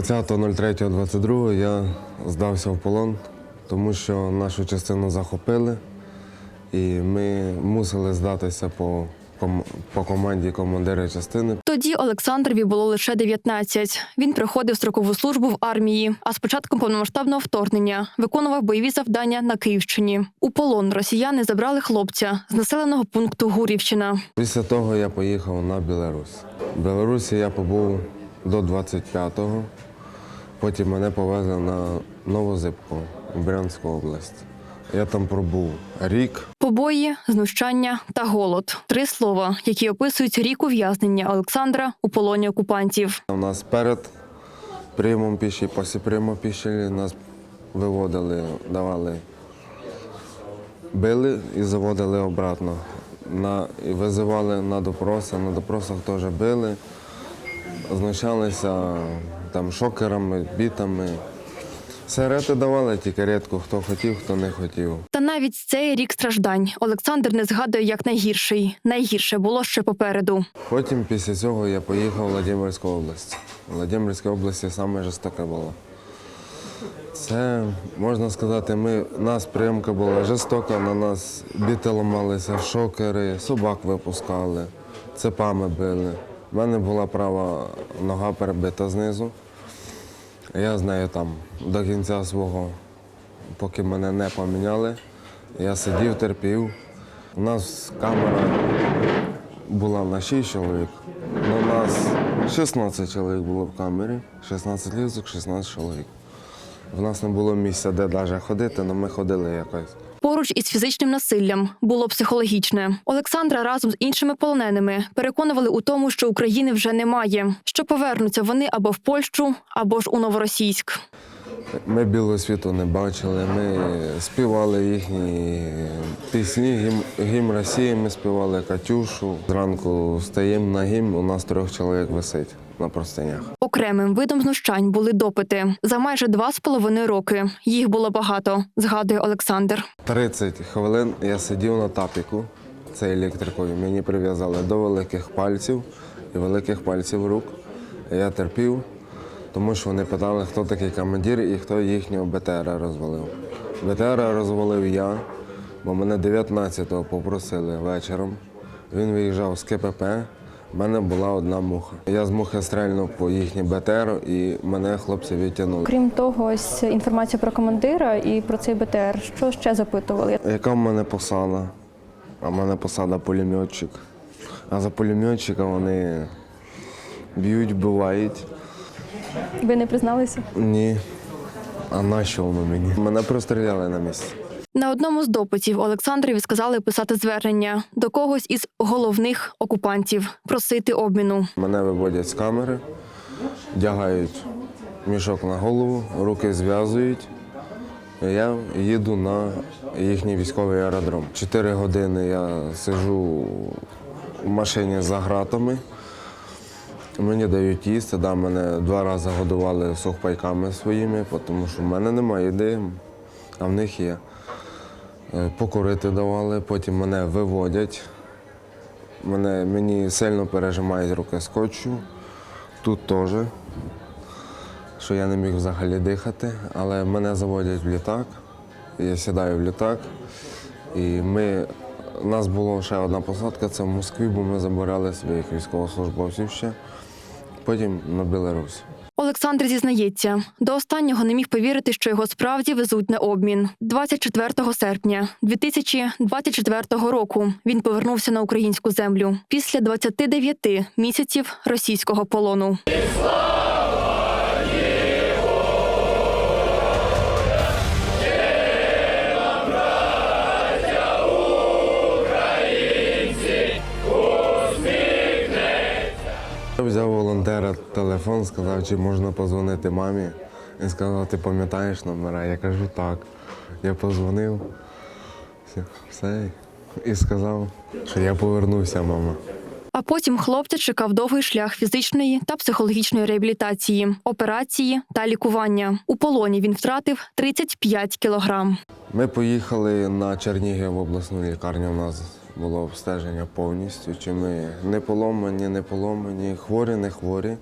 20.03.22 я здався в полон, тому що нашу частину захопили, і ми мусили здатися по, по команді командира частини. Тоді Олександрові було лише 19. Він приходив строкову службу в армії, а з початком повномасштабного вторгнення виконував бойові завдання на Київщині. У полон росіяни забрали хлопця з населеного пункту Гурівщина. Після того я поїхав на Білорусь. В Білорусі я побув до 25-го, потім мене повезли на Новозипку, в Брянську область. Я там пробув рік. Побої, знущання та голод три слова, які описують рік ув'язнення Олександра у полоні окупантів. У нас перед приймом піші, після прийому піші нас виводили, давали, били і заводили обратно. На, і визивали на допроси, на допросах теж били, знущалися там шокерами, бітами. Сигарети давали тільки рідко, хто хотів, хто не хотів. Та навіть цей рік страждань Олександр не згадує як найгірший. Найгірше було ще попереду. Потім після цього я поїхав в Владимирську область. У Владимирській області саме жорстоке було. Це, можна сказати, ми, нас прийомка була жорстока, на нас біти ламалися, шокери, собак випускали, цепами били. У мене була права нога перебита знизу. Я з нею там до кінця свого, поки мене не поміняли, я сидів, терпів. У нас камера була на 6 чоловік. У нас 16 чоловік було в камері, 16 лізок, 16 чоловік. В нас не було місця, де навіть ходити, але ми ходили якось. Поруч із фізичним насиллям було психологічне. Олександра разом з іншими полоненими переконували у тому, що України вже немає, що повернуться вони або в Польщу, або ж у Новоросійськ. Ми білого світу не бачили, ми співали їхні пісні, гімн, гімн Росії, ми співали Катюшу. Зранку встаємо на гімн, у нас трьох чоловік висить на простинях. Окремим видом знущань були допити за майже два з половиною роки. Їх було багато, згадує Олександр. 30 хвилин я сидів на тапіку, це електрикою. Мені прив'язали до великих пальців і великих пальців рук. Я терпів, тому що вони питали, хто такий командир і хто їхнього БТР розвалив. БТР розвалив я, бо мене 19-го попросили вечором. Він виїжджав з КПП. У мене була одна муха. Я з мухи стрельнув по їхній БТР і мене хлопці відтягнули. Крім того, ось інформація про командира і про цей БТР. Що ще запитували? Яка в мене посада? А в мене посада пулеметчик. А за пулеметчика вони б'ють, вбивають. Ви не призналися? Ні. А нащо воно мені? Мене простріляли на місці. На одному з допитів Олександрові сказали писати звернення до когось із головних окупантів, просити обміну. Мене виводять з камери, вдягають мішок на голову, руки зв'язують. Я їду на їхній військовий аеродром. Чотири години я сиджу в машині за гратами. Мені дають їсти, да, мене два рази годували сухпайками своїми, тому що в мене немає їди, а в них є. Е, Покурити давали, потім мене виводять. Мене, мені сильно пережимають руки скотчу, тут теж, що я не міг взагалі дихати, але мене заводять в літак, я сідаю в літак, і ми, у нас була ще одна посадка, це в Москві, бо ми забирали своїх військовослужбовців ще, потім на Білорусь. Олександр зізнається, до останнього не міг повірити, що його справді везуть на обмін. 24 серпня 2024 року він повернувся на українську землю після 29 місяців російського полону. Телефон, сказав, чи можна позвонити мамі. Він сказав, ти пам'ятаєш номера? Я кажу, так. Я позвонив. Все, все. І сказав, що я повернувся, мама. А потім хлопця чекав довгий шлях фізичної та психологічної реабілітації, операції та лікування. У полоні він втратив 35 кілограм. Ми поїхали на Чернігів в обласну лікарню. У нас було обстеження повністю. Чи ми не поломані, не поломані, хворі, не хворі.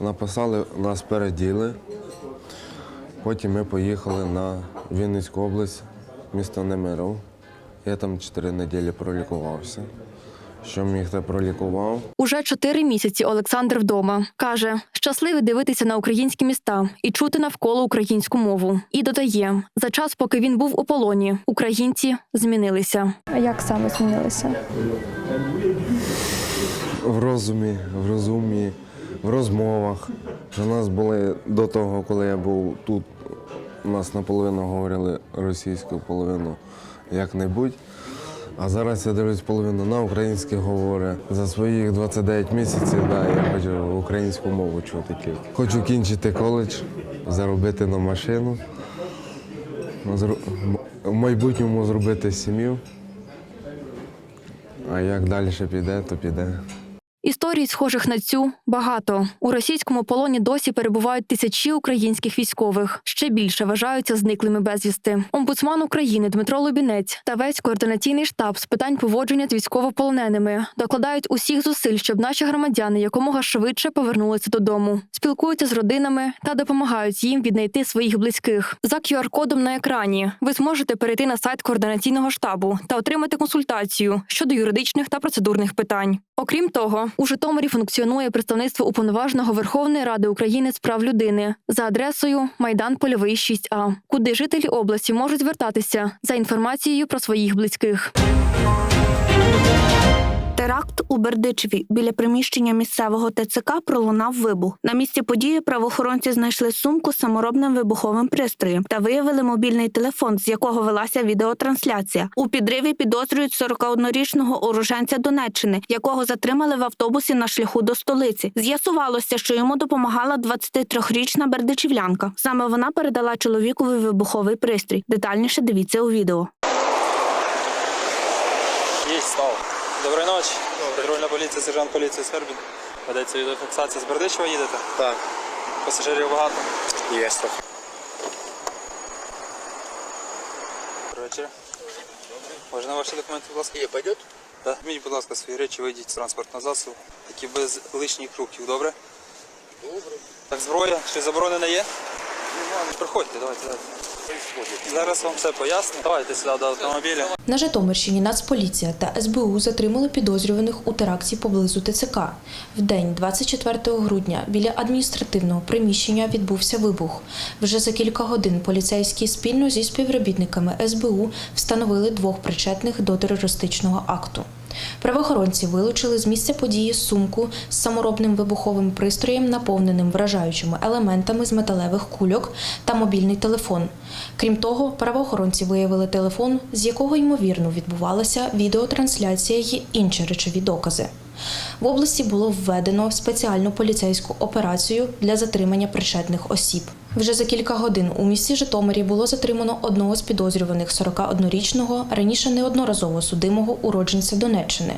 Написали, нас переділи. Потім ми поїхали на Вінницьку область, місто Немиров. Я там 4 неділі пролікувався. Що міг, те пролікував. Уже чотири місяці Олександр вдома каже, щасливий дивитися на українські міста і чути навколо українську мову. І додає, за час, поки він був у полоні, українці змінилися. А як саме змінилися? В розумі, в розумі, в розмовах. У нас були до того, коли я був тут, у нас наполовину говорили російською, половину як-небудь. А зараз я дивлюсь половину на українське говорить. За своїх 29 місяців да, я хочу українську мову чути. Хочу кінчити коледж, заробити на машину, в майбутньому зробити сім'ю. А як далі піде, то піде. Історій, схожих на цю, багато. У російському полоні досі перебувають тисячі українських військових. Ще більше вважаються зниклими безвісти. Омбудсман України Дмитро Лубінець та весь координаційний штаб з питань поводження з військовополоненими докладають усіх зусиль, щоб наші громадяни якомога швидше повернулися додому, спілкуються з родинами та допомагають їм віднайти своїх близьких. За QR-кодом на екрані ви зможете перейти на сайт координаційного штабу та отримати консультацію щодо юридичних та процедурних питань. Окрім того, у Житомирі функціонує представництво уповноваженого Верховної Ради України з прав людини. За адресою Майдан Польовий 6А, куди жителі області можуть звертатися? За інформацією про своїх близьких. Теракт у Бердичеві біля приміщення місцевого ТЦК пролунав вибух. На місці події правоохоронці знайшли сумку з саморобним вибуховим пристроєм та виявили мобільний телефон, з якого велася відеотрансляція. У підриві підозрюють 41-річного уроженця Донеччини, якого затримали в автобусі на шляху до столиці. З'ясувалося, що йому допомагала 23-річна бердичівлянка. Саме вона передала чоловікові вибуховий пристрій. Детальніше дивіться у відео. Доброї ночі. Патрульна поліція, сержант поліції Сербін. Ведеться відеофіксація з Бердичева їдете? Так, Пасажирів багато. є так. Добрий вечір. Можна ваші документи, будь ласка? Є, пойдет? Так. Мені, будь ласка, свої речі, вийдіть з транспортного засобу. Такі без лишніх рухів, добре? Добре. Так, зброя, щось заборонене є? Проходьте, давайте, давайте. Зараз вам все поясню. Давайте сюди до автомобіля. На Житомирщині Нацполіція та СБУ затримали підозрюваних у теракті поблизу ТЦК. В день 24 грудня біля адміністративного приміщення відбувся вибух. Вже за кілька годин поліцейські спільно зі співробітниками СБУ встановили двох причетних до терористичного акту. Правоохоронці вилучили з місця події сумку з саморобним вибуховим пристроєм, наповненим вражаючими елементами з металевих кульок та мобільний телефон. Крім того, правоохоронці виявили телефон, з якого ймовірно відбувалася відеотрансляція й інші речові докази. В області було введено спеціальну поліцейську операцію для затримання причетних осіб. Вже за кілька годин у місті Житомирі було затримано одного з підозрюваних 41-річного, раніше неодноразово судимого уродженця Донеччини.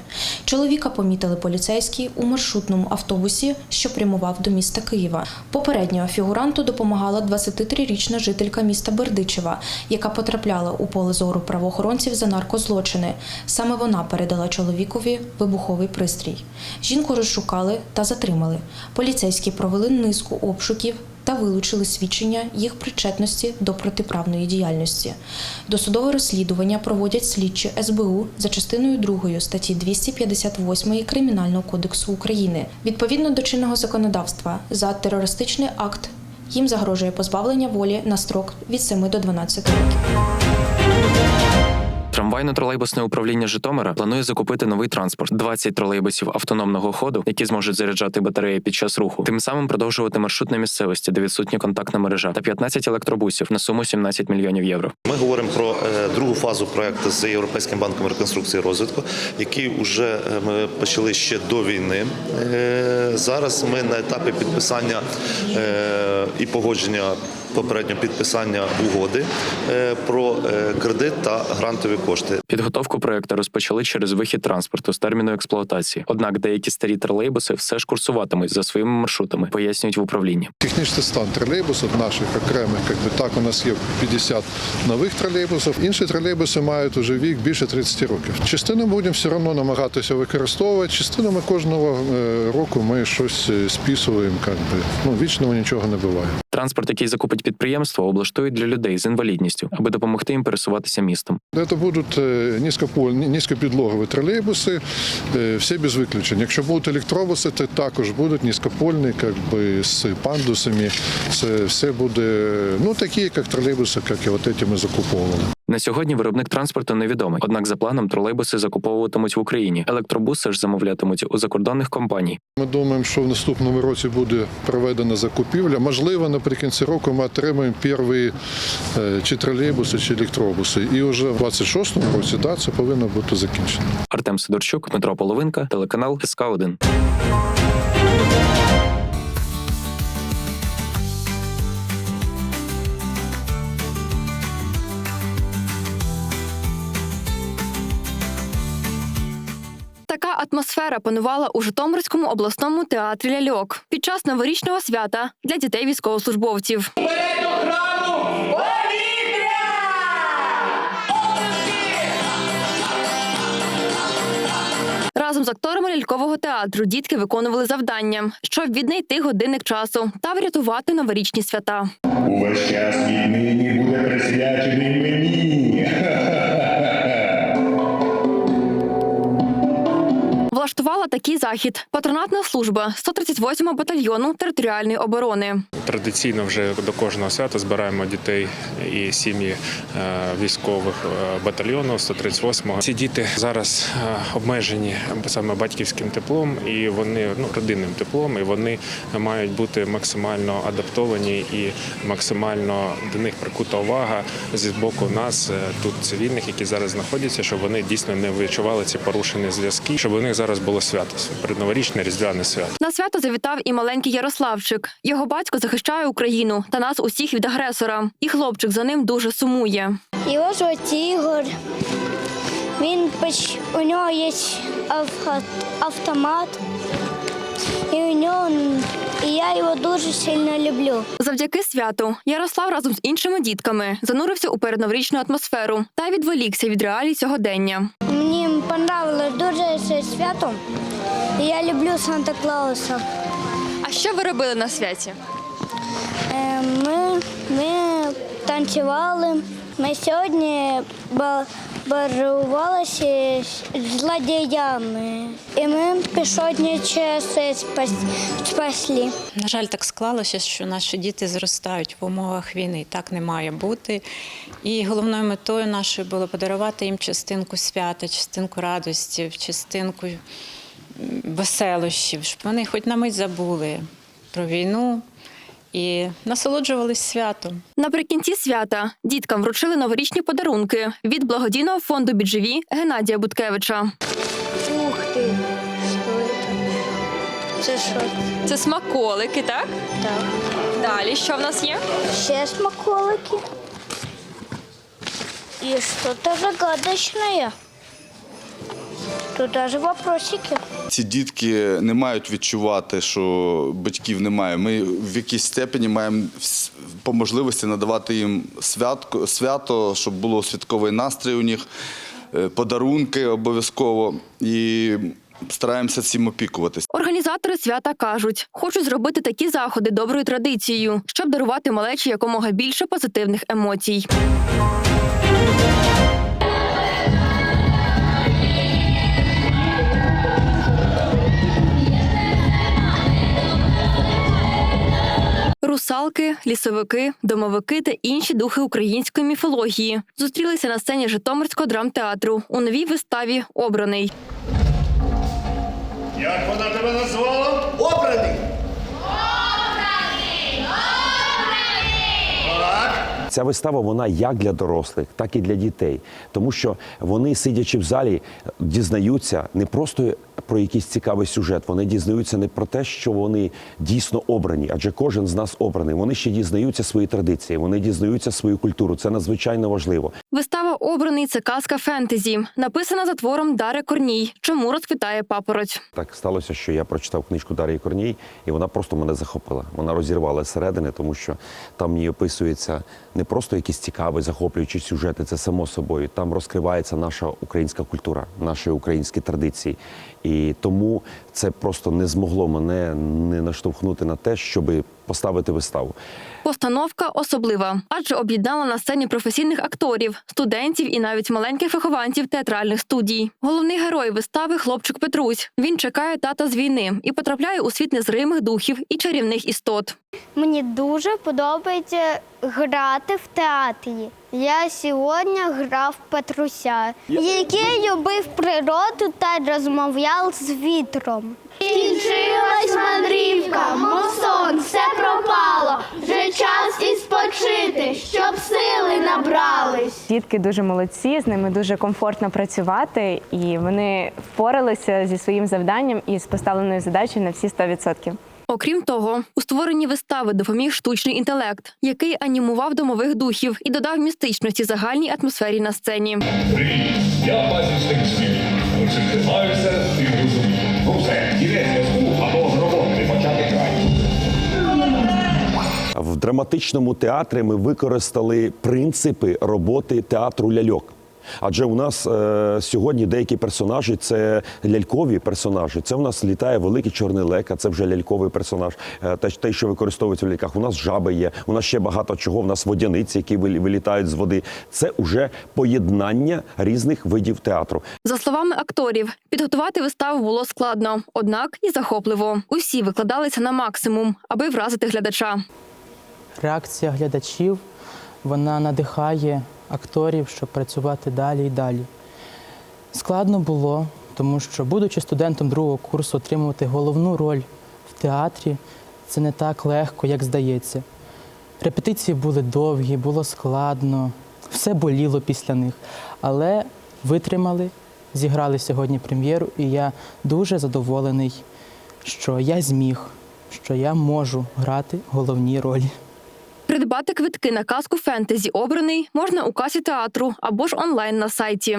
Чоловіка помітили поліцейські у маршрутному автобусі, що прямував до міста Києва. Попередньо фігуранту допомагала 23-річна жителька міста Бердичева, яка потрапляла у поле зору правоохоронців за наркозлочини. Саме вона передала чоловікові вибуховий пристрій. Жінку розшукали та затримали. Поліцейські провели низку обшуків та вилучили свідчення їх причетності до протиправної діяльності. Досудове розслідування проводять слідчі СБУ за частиною 2 статті 258 Кримінального кодексу України. Відповідно до чинного законодавства за терористичний акт їм загрожує позбавлення волі на строк від 7 до 12 років. Трамвайно-тролейбусне управління Житомира планує закупити новий транспорт: 20 тролейбусів автономного ходу, які зможуть заряджати батареї під час руху. Тим самим продовжувати маршрут на місцевості, де відсутня контактна мережа, та 15 електробусів на суму 17 мільйонів євро. Ми говоримо про е, другу фазу проекту з Європейським банком реконструкції і розвитку, який вже е, ми почали ще до війни. Е, Зараз ми на етапі підписання і погодження попередньо підписання угоди е, про е, кредит та грантові кошти. Підготовку проекту розпочали через вихід транспорту з терміну експлуатації. Однак деякі старі тролейбуси все ж курсуватимуть за своїми маршрутами, пояснюють в управлінні. Технічний стан тролейбусів наших окремих, як би так, у нас є 50 нових тролейбусів. Інші тролейбуси мають уже вік більше 30 років. Частину будемо все одно намагатися використовувати. Частину ми кожного е, року ми щось списуємо. Як би. Ну, вічного нічого не буває. Транспорт, який закупить підприємство, облаштують для людей з інвалідністю, аби допомогти їм пересуватися містом. Це будуть е, низькопол- низькопідлогові тролейбуси, е, всі без виключень. Якщо будуть електробуси, то також будуть низькопольні, як би, з пандусами. Це все буде ну, такі, як тролейбуси, як і от ми закуповували. На сьогодні виробник транспорту невідомий. Однак за планом тролейбуси закуповуватимуть в Україні. Електробуси ж замовлятимуть у закордонних компаній. Ми думаємо, що в наступному році буде проведена закупівля. Можливо, наприкінці року ми отримаємо перші е, чи тролейбуси, чи електробуси. І вже в 26-му році да, це повинно бути закінчено. Артем Сидорчук, Дмитро Половинка, телеканал СК 1 Така атмосфера панувала у Житомирському обласному театрі ляльок під час новорічного свята для дітей військовослужбовців. Разом з акторами лялькового театру дітки виконували завдання, щоб віднайти годинник часу та врятувати новорічні свята. Увесь час віднині буде присвячений мені. Влаштувала такий захід патронатна служба 138-го батальйону територіальної оборони. Традиційно вже до кожного свята збираємо дітей і сім'ї е, військових е, батальйону 138-го. Ці діти зараз е, обмежені саме батьківським теплом і вони ну родинним теплом, і вони мають бути максимально адаптовані і максимально до них прикута увага зі боку нас тут цивільних, які зараз знаходяться, щоб вони дійсно не відчували ці порушені зв'язки, щоб у них зараз було свято передноворічне різдвяне свято. На свято завітав і маленький Ярославчик. Його батько захищає Україну та нас усіх від агресора. І хлопчик за ним дуже сумує. Його звуть Ігор. Він поч- у нього є автомат. І у нього і я його дуже сильно люблю. Завдяки святу Ярослав разом з іншими дітками занурився у передноворічну атмосферу та відволікся від реалій сьогодення. Мені понравилось дуже це свято. І я люблю Санта Клауса. А що ви робили на святі? Е, Ми, ми танцювали. Ми сьогодні ба- барувалися з злодіями. І ми пішодні часи спас, спасли. На жаль, так склалося, що наші діти зростають в умовах війни. Так не має бути. І головною метою нашою було подарувати їм частинку свята, частинку радості, частинку веселощів, щоб вони хоч на мить забули про війну і насолоджувались святом. Наприкінці свята діткам вручили новорічні подарунки від благодійного фонду Біджеві Геннадія Буткевича. Ух ти! Що це? Це що? Це смаколики, так? Так. Далі що в нас є? Ще смаколики. И что-то загадочное. Тут даже вопросики. Ці дітки не мають відчувати, що батьків немає. Ми в якійсь степені маємо по можливості надавати їм святко, свято, щоб було святковий настрій у них, е, подарунки обов'язково. І стараємося цим опікуватись. Організатори свята кажуть, хочуть зробити такі заходи доброю традицією, щоб дарувати малечі якомога більше позитивних емоцій. Русалки, лісовики, домовики та інші духи української міфології зустрілися на сцені Житомирського драмтеатру у новій виставі Обраний. Як вона тебе назвала? Обраний. Так. Ця вистава вона як для дорослих, так і для дітей. Тому що вони, сидячи в залі, дізнаються не просто про якийсь цікавий сюжет, вони дізнаються не про те, що вони дійсно обрані, адже кожен з нас обраний. Вони ще дізнаються свої традиції, вони дізнаються свою культуру. Це надзвичайно важливо. Вистава Обраний це казка фентезі, написана за твором Дари Корній. Чому розквітає папороть? Так сталося, що я прочитав книжку Дар'ї Корній, і вона просто мене захопила. Вона розірвала зсередини, тому що там ній описується не просто якісь цікаві, захоплюючі сюжети, це само собою. Там розкривається наша українська культура, наші українські традиції. І тому це просто не змогло мене не наштовхнути на те, щоб поставити виставу. Постановка особлива, адже об'єднала на сцені професійних акторів, студентів і навіть маленьких вихованців театральних студій. Головний герой вистави хлопчик Петрусь. Він чекає тата з війни і потрапляє у світ незримих духів і чарівних істот. Мені дуже подобається грати в театрі. Я сьогодні грав Петруся, який любив природу та розмовляв з вітром. Кінчилась мандрівка, мов сон, все пропало. Вже час і спочити, щоб сили набрались. Дітки дуже молодці, з ними дуже комфортно працювати, і вони впоралися зі своїм завданням і з поставленою задачею на всі 100%. Окрім того, у створенні вистави допоміг штучний інтелект, який анімував домових духів і додав містичності загальній атмосфері на сцені. Я бачу стиксів. Оцим тримаюся, ти розумієш. В драматичному театрі ми використали принципи роботи театру ляльок. Адже у нас е, сьогодні деякі персонажі це лялькові персонажі. Це у нас літає великий чорний лека, це вже ляльковий персонаж. Е, те, що використовується в ляльках. У нас жаби є, у нас ще багато чого. У нас водяниці, які вилі- вилітають з води. Це уже поєднання різних видів театру. За словами акторів, підготувати виставу було складно, однак і захопливо. Усі викладалися на максимум, аби вразити глядача. Реакція глядачів вона надихає акторів, щоб працювати далі і далі. Складно було, тому що, будучи студентом другого курсу, отримувати головну роль в театрі це не так легко, як здається. Репетиції були довгі, було складно, все боліло після них. Але витримали, зіграли сьогодні прем'єру, і я дуже задоволений, що я зміг, що я можу грати головні ролі. Придбати квитки на казку фентезі обраний можна у касі театру або ж онлайн на сайті.